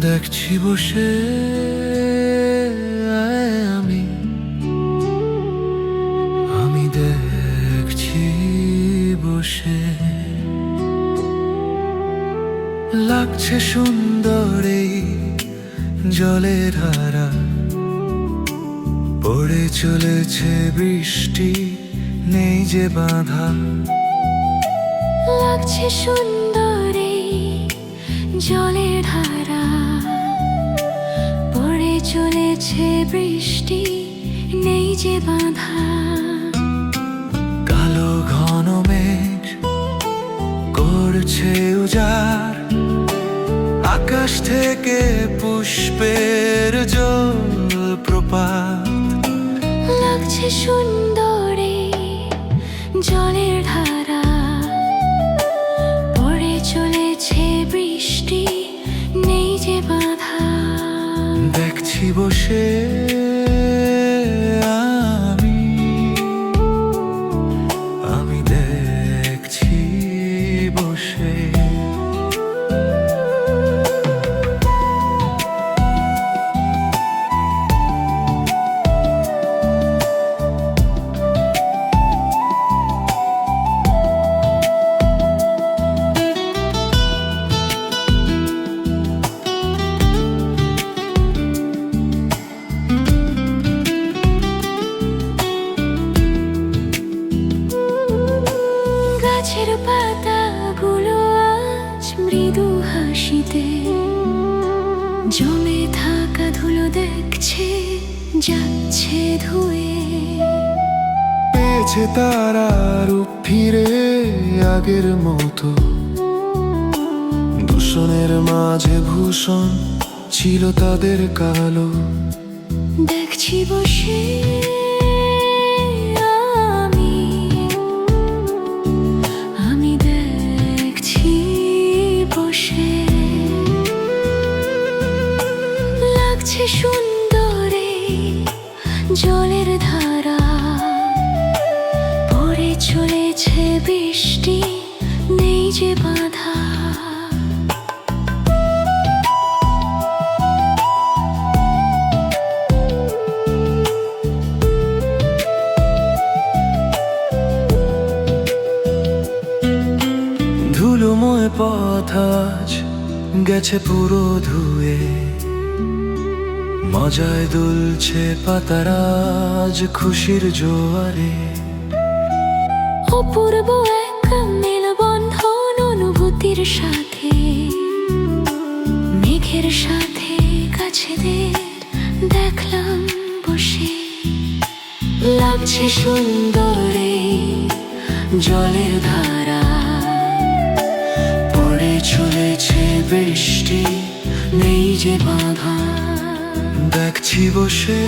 দেখছি বসে আমি। আমি দেখছি বসে। লাগছে সুন্দর এই জলের ধারা। পড়ে চলেছে বৃষ্টি, নেই যে বাঁধা। লাগছে সুন্দর জলের ধারা। চলেছে বৃষ্টি নেই যে বাঁধা। কালো ঘন মেঘ করছে উজার আকাশ থেকে পুষ্পের জল প্রপাত লাগছে সুন্দর জলের ধারা। পড়ে চলেছে বৃষ্টি নেই যে বাঁধা। বসে গাছের পাতাগুলো আজ মৃদু হাসিতে। জমে থাকা ধুলো দেখছে যাচ্ছে ধুয়ে। পেয়েছে তারা রূপ ফিরে আগের মতো। দূষণের মাঝে ভূষণ ছিল তাদের কালো। দেখছি বসে জলের ধারা পড়ে চলেছে বৃষ্টি নেই যে বাধা। ধুলোময় পথ আজ গেছে পুরো ধুয়ে। মজায় দুলছে পাতারাজ খুশির জোয়ারে। অপূর্ব এক মেলবন্ধন অনুভূতির সাথে, মেঘের সাথে কাছেদের দেখলাম বসে। লাগছে সুন্দরে জলের ধারা, পড়ে চলেছে বৃষ্টি, নেই যে বাধা। দেখছি বসে।